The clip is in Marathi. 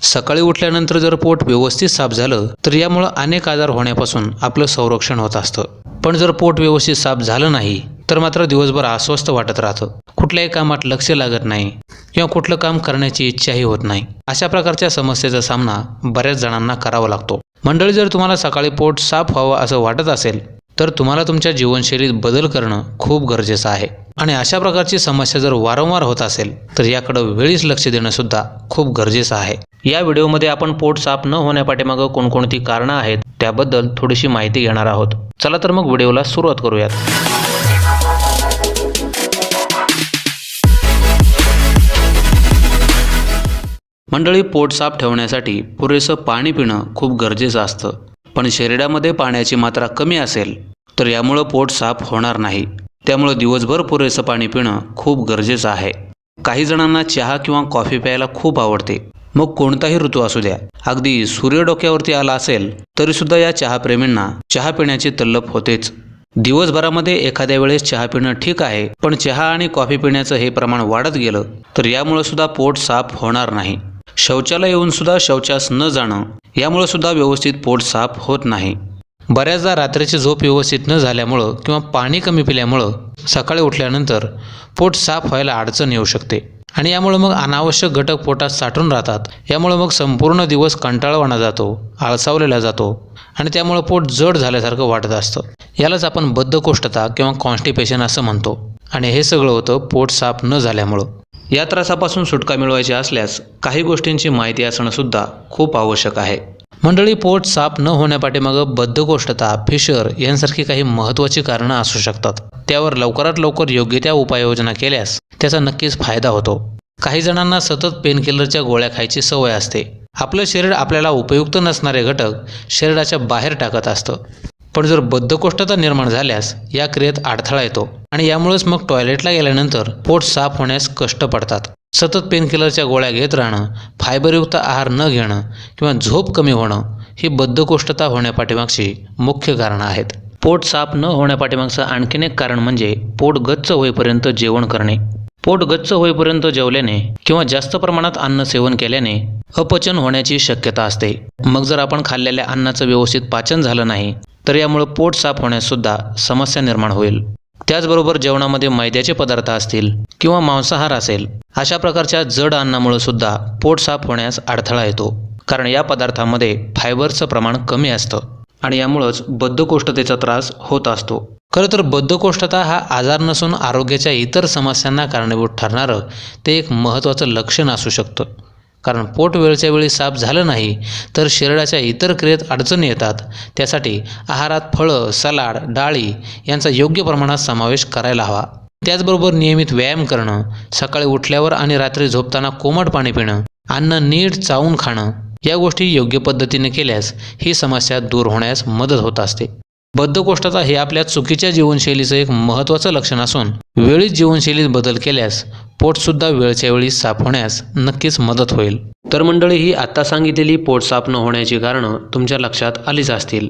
सकाळी उठल्यानंतर जर पोट व्यवस्थित साफ झालं तर यामुळं अनेक आजार होण्यापासून आपलं संरक्षण होत असतं. पण जर पोट व्यवस्थित साफ झालं नाही तर मात्र दिवसभर अस्वस्थ वाटत राहतं. कुठल्याही कामात लक्ष लागत नाही किंवा कुठलं काम करण्याची इच्छाही होत नाही. अशा प्रकारच्या समस्येचा सामना बऱ्याच जणांना करावा लागतो. मंडळी जर तुम्हाला सकाळी पोट साफ व्हावं असं वाटत असेल तर तुम्हाला तुमच्या जीवनशैलीत बदल करणं खूप गरजेचं आहे. आणि अशा प्रकारची समस्या जर वारंवार होत असेल तर याकडं वेळीच लक्ष देणं सुद्धा खूप गरजेचं आहे. या व्हिडिओमध्ये आपण पोट साफ न होण्यापाठीमागं कोणकोणती कारणं आहेत त्याबद्दल थोडीशी माहिती घेणार आहोत. चला तर मग व्हिडिओला सुरुवात करूयात. मंडळी पोट साफ ठेवण्यासाठी पुरेसं पाणी पिणं खूप गरजेचं असतं. पण शरीरामध्ये पाण्याची मात्रा कमी असेल तर यामुळं पोट साफ होणार नाही. त्यामुळं दिवसभर पुरेसं पाणी पिणं खूप गरजेचं आहे. काही जणांना चहा किंवा कॉफी प्यायला खूप आवडते. मग कोणताही ऋतू असू द्या. अगदी सूर्य डोक्यावरती आला असेल तरीसुद्धा या चहाप्रेमींना चहा पिण्याची तल्लप होतेच. दिवसभरामध्ये एखाद्या वेळेस चहा पिणं ठीक आहे पण चहा आणि कॉफी पिण्याचं हे प्रमाण वाढत गेलं तर यामुळं सुद्धा पोट साफ होणार नाही. शौचाला येऊन सुद्धा शौचास न जाणं यामुळं सुद्धा व्यवस्थित पोट साफ होत नाही. बऱ्याचदा रात्रीची झोप व्यवस्थित न झाल्यामुळं किंवा पाणी कमी पिल्यामुळं सकाळी उठल्यानंतर पोट साफ व्हायला अडचण येऊ शकते. आणि यामुळं मग अनावश्यक घटक पोटात साठून राहतात. यामुळं मग संपूर्ण दिवस कंटाळवाणा जातो आळसावलेला जातो आणि त्यामुळं पोट जड झाल्यासारखं वाटत असतं. यालाच आपण बद्धकोष्ठता किंवा कॉन्स्टिपेशन असं म्हणतो. आणि हे सगळं होतं पोट साफ न झाल्यामुळं. या त्रासापासून सुटका मिळवायची असल्यास काही गोष्टींची माहिती असणं सुद्धा खूप आवश्यक आहे. मंडळी पोट साफ न होण्यापाठीमागं बद्धकोष्ठता फिशर यांसारखी काही महत्त्वाची कारणं असू शकतात. त्यावर लवकरात लवकर योग्य त्या उपाययोजना केल्यास त्याचा नक्कीच फायदा होतो. काही जणांना सतत पेनकिलरच्या गोळ्या खायची सवय असते. आपलं शरीर आपल्याला उपयुक्त नसणारे घटक शरीराच्या बाहेर टाकत असतं. पण जर बद्धकोष्ठता निर्माण झाल्यास या क्रियेत अडथळा येतो आणि यामुळेच मग टॉयलेटला गेल्यानंतर पोट साफ होण्यास कष्ट पडतात. सतत पेनकिलरच्या गोळ्या घेत राहणं फायबरयुक्त आहार न घेणं किंवा झोप कमी होणं ही बद्धकोष्ठता होण्यापाठीमागची मुख्य कारणं आहेत. पोट साफ न होण्यापाठीमागचं आणखीन एक कारण म्हणजे पोट गच्च होईपर्यंत जेवण करणे. पोट गच्च होईपर्यंत जेवल्याने किंवा जास्त प्रमाणात अन्न सेवन केल्याने अपचन होण्याची शक्यता असते. मग जर आपण खाल्लेल्या अन्नाचं व्यवस्थित पाचन झालं नाही तर यामुळं पोट साफ होण्याससुद्धा समस्या निर्माण होईल. त्याचबरोबर जेवणामध्ये मैद्याचे पदार्थ असतील किंवा मांसाहार असेल अशा प्रकारच्या जड अन्नामुळे सुद्धा पोट साफ होण्यास अडथळा येतो. कारण या पदार्थामध्ये फायबरचं प्रमाण कमी असतं आणि यामुळंच बद्धकोष्ठतेचा त्रास होत असतो. खरं तर बद्धकोष्ठता हा आजार नसून आरोग्याच्या इतर समस्यांना कारणीभूत ठरणारं ते एक महत्त्वाचं लक्षण असू शकतं. कारण पोट वेळच्या वेळी साफ झालं नाही तर शरीराच्या इतर क्रियेत अडचणी येतात. त्यासाठी आहारात फळं सलाड डाळी यांचा योग्य प्रमाणात समावेश करायला हवा. त्याचबरोबर नियमित व्यायाम करणं सकाळी उठल्यावर आणि रात्री झोपताना कोमट पाणी पिणं अन्न नीट चावून खाणं या गोष्टी योग्य पद्धतीने केल्यास ही समस्या दूर होण्यास मदत होत असते. बद्धकोष्ठता हे आपल्या चुकीच्या जीवनशैलीचं एक महत्त्वाचं लक्षण असून वेळीच जीवनशैलीत बदल केल्यास पोटसुद्धा वेळच्या वेळी साफ होण्यास नक्कीच मदत होईल. तर मंडळी ही आत्ता सांगितलेली पोट साफ न होण्याची कारणं तुमच्या लक्षात आलीच असतील.